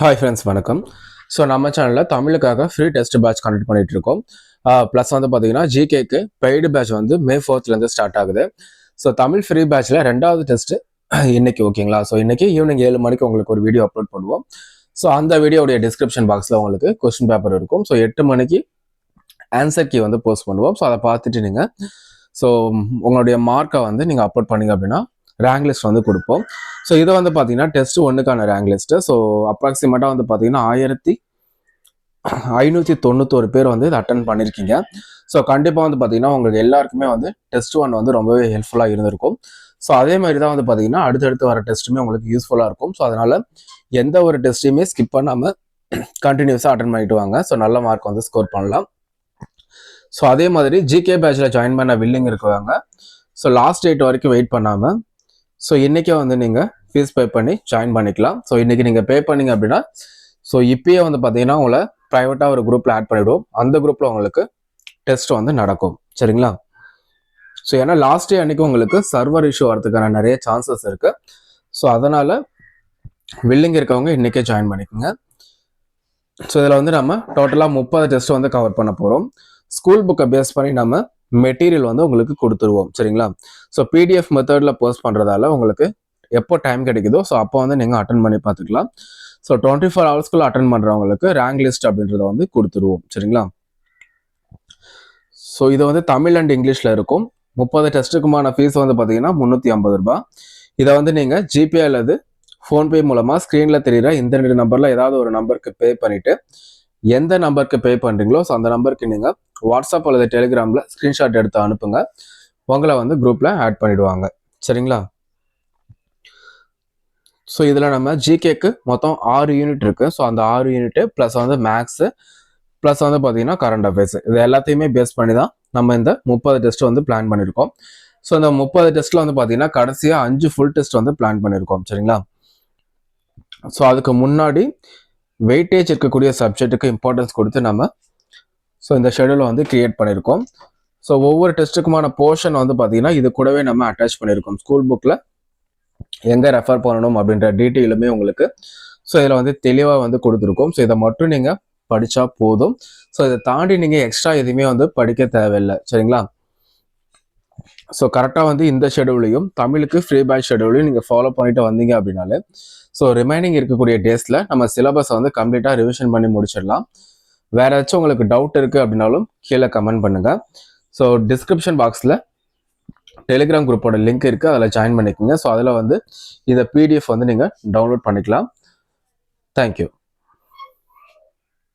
Hi friends வணக்கம். So நம்ம சேனலில் தமிழுக்காக ஃப்ரீ டெஸ்ட் பேட்ச் கண்டக்ட் பண்ணிட்டு இருக்கோம். ப்ளஸ் வந்து பார்த்தீங்கன்னா ஜிகேக்கு பெய்டு பேட்ச் வந்து மே ஃபோர்த்லேருந்து ஸ்டார்ட் ஆகுது. ஸோ தமிழ் ஃப்ரீ பேட்ச்சில் ரெண்டாவது டெஸ்ட் இன்னைக்கு ஓகேங்களா ஸோ இன்னைக்கு ஈவினிங் ஏழு மணிக்கு உங்களுக்கு ஒரு வீடியோ அப்லோட் பண்ணுவோம். ஸோ அந்த வீடியோடைய டிஸ்கிரிப்ஷன் பாக்ஸில் உங்களுக்கு கொஸ்டின் பேப்பர் இருக்கும். ஸோ எட்டு மணிக்கு ஆன்சர் கீ வந்து போஸ்ட் பண்ணுவோம். ஸோ அதை பார்த்துட்டு நீங்கள் ஸோ உங்களுடைய மார்க்கை வந்து நீங்கள் அப்லோட் பண்ணீங்க அப்படின்னா ரேங்க் லிஸ்ட் வந்து கொடுப்போம். ஸோ இதை வந்து பார்த்தீங்கன்னா டெஸ்ட் ஒன்றுக்கான ரேங்க் லிஸ்ட்டு ஸோ அப்ராக்சிமேட்டாக வந்து பார்த்தீங்கன்னா ஆயிரத்தி ஐநூற்றி தொண்ணூத்தோரு பேர் வந்து இதை அட்டன் பண்ணியிருக்கீங்க ஸோ கண்டிப்பாக வந்து பார்த்தீங்கன்னா உங்களுக்கு எல்லாருக்குமே வந்து டெஸ்ட் ஒன் வந்து ரொம்பவே ஹெல்ப்ஃபுல்லாக இருந்திருக்கும். ஸோ அதே மாதிரி தான் வந்து பார்த்தீங்கன்னா அடுத்தடுத்து வர டெஸ்ட்டுமே உங்களுக்கு யூஸ்ஃபுல்லாக இருக்கும். ஸோ அதனால் எந்த ஒரு டெஸ்ட்டையுமே ஸ்கிப் பண்ணாமல் கண்டினியூஸாக அட்டன் பண்ணிட்டு வாங்க. ஸோ நல்ல மார்க் வந்து ஸ்கோர் பண்ணலாம். ஸோ அதே மாதிரி ஜிகே பேட்சில் ஜாயின் பண்ண வில்லிங் இருக்குவாங்க ஸோ லாஸ்ட் டேட் வரைக்கும் வெயிட் பண்ணாமல் ஸோ இன்றைக்கே வந்து நீங்கள் ஃபீஸ் பே பண்ணி ஜாயின் பண்ணிக்கலாம். ஸோ இன்றைக்கி நீங்கள் பே பண்ணீங்க அப்படின்னா ஸோ இப்பயே வந்து பார்த்தீங்கன்னா உங்களை ப்ரைவேட்டாக ஒரு குரூப்பில் ஆட் பண்ணிவிடுவோம் அந்த குரூப்பில் உங்களுக்கு டெஸ்ட் வந்து நடக்கும். சரிங்களா? ஸோ ஏன்னா லாஸ்ட் டே அன்றைக்கி உங்களுக்கு சர்வர் இஷ்யூ வரதுக்கான நிறைய சான்சஸ் இருக்குது ஸோ அதனால் வில்லிங் இருக்கவங்க இன்றைக்கே ஜாயின் பண்ணிக்கோங்க. ஸோ இதில் வந்து நம்ம டோட்டலாக முப்பது டெஸ்ட் வந்து கவர் பண்ண போகிறோம் ஸ்கூல் புக்கை பேஸ் பண்ணி நம்ம மெட்டீரியல் வந்து உங்களுக்கு கொடுத்துருவோம். சரிங்களா? ஸோ பிடிஎஃப் மெத்தடில் போஸ்ட் பண்ணுறதால உங்களுக்கு எப்போ டைம் கிடைக்குதோ ஸோ அப்போ வந்து நீங்கள் அட்டன் பண்ணி பார்த்துக்கலாம். ஸோ டுவெண்ட்டி ஃபோர் ஹவர்ஸ்க்குள்ள அட்டன் பண்ணுறவங்களுக்கு ரேங்க் லிஸ்ட் அப்படின்றத வந்து கொடுத்துருவோம். சரிங்களா? ஸோ இது வந்து தமிழ் அண்ட் இங்கிலீஷில் இருக்கும். முப்பது டெஸ்ட்டுக்குமான ஃபீஸ் வந்து பார்த்தீங்கன்னா முந்நூற்றி ஐம்பது ரூபாய் இதை வந்து நீங்கள் ஜிபே அல்லது ஃபோன்பே மூலமாக ஸ்க்ரீனில் தெரிகிற இந்த ரெண்டு நம்பரில் ஏதாவது ஒரு நம்பருக்கு பே பண்ணிவிட்டு எந்த நம்பருக்கு பே பண்ணுறீங்களோ ஸோ அந்த நம்பருக்கு நீங்கள் வாட்ஸ்அப் அல்லது டெலிகிராமில் ஸ்க்ரீன்ஷாட் எடுத்து அனுப்புங்க. உங்களை வந்து குரூப்பில் ஆட் பண்ணிவிடுவாங்க சரிங்களா? ஸோ இதில் நம்ம ஜிகேக்கு மொத்தம் ஆறு யூனிட் இருக்குது ஸோ அந்த ஆறு யூனிட்டு ப்ளஸ் வந்து மேக்ஸு ப்ளஸ் வந்து பார்த்தீங்கன்னா கரண்ட் அஃபேர்ஸ் இது எல்லாத்தையுமே பேஸ் பண்ணி தான் நம்ம இந்த முப்பது டெஸ்ட் வந்து பிளான் பண்ணியிருக்கோம் ஸோ இந்த முப்பது டெஸ்ட்டில் வந்து பார்த்தீங்கன்னா கடைசியாக அஞ்சு ஃபுல் டெஸ்ட் வந்து பிளான் பண்ணியிருக்கோம் சரிங்களா? ஸோ அதுக்கு முன்னாடி வெயிட்டேஜ் இருக்கக்கூடிய சப்ஜெக்ட்டுக்கு இம்பார்ட்டன்ஸ் கொடுத்து நம்ம ஸோ இந்த ஷெடியூலை வந்து கிரியேட் பண்ணியிருக்கோம் ஸோ ஒவ்வொரு டெஸ்ட்டுக்குமான போர்ஷன் வந்து பார்த்தீங்கன்னா இது கூடவே நம்ம அட்டாச் பண்ணியிருக்கோம் ஸ்கூல் புக்கில் எங்கே ரெஃபர் பண்ணணும் அப்படின்ற டீட்டெயிலுமே உங்களுக்கு ஸோ இதில் வந்து தெளிவாக வந்து கொடுத்துருக்கோம். ஸோ இதை மட்டும் நீங்கள் படித்தா போதும். ஸோ இதை தாண்டி நீங்கள் எக்ஸ்ட்ரா எதுவுமே வந்து படிக்க தேவையில்லை. சரிங்களா? ஸோ கரெக்டாக வந்து இந்த ஷெடியூலையும் தமிழுக்கு ஃப்ரீ பேட்ச் ஷெடியூலையும் நீங்கள் ஃபாலோ பண்ணிட்டு வந்தீங்க அப்படின்னாலே ஸோ ரிமைனிங் இருக்கக்கூடிய டேஸில் நம்ம சிலபஸை வந்து கம்ப்ளீட்டாக ரிவிஷன் பண்ணி முடிச்சிடலாம். வேறு ஏதாச்சும் உங்களுக்கு டவுட் இருக்குது அப்படின்னாலும் கீழே கமெண்ட் பண்ணுங்கள் ஸோ டிஸ்கிரிப்ஷன் பாக்ஸில் டெலிகிராம் குரூப்போட லிங்க் இருக்குது அதில் ஜாயின் பண்ணிக்கோங்க. ஸோ அதில் வந்து இந்த பிடிஎஃப் வந்து நீங்கள் டவுன்லோட் பண்ணிக்கலாம். தேங்க்யூ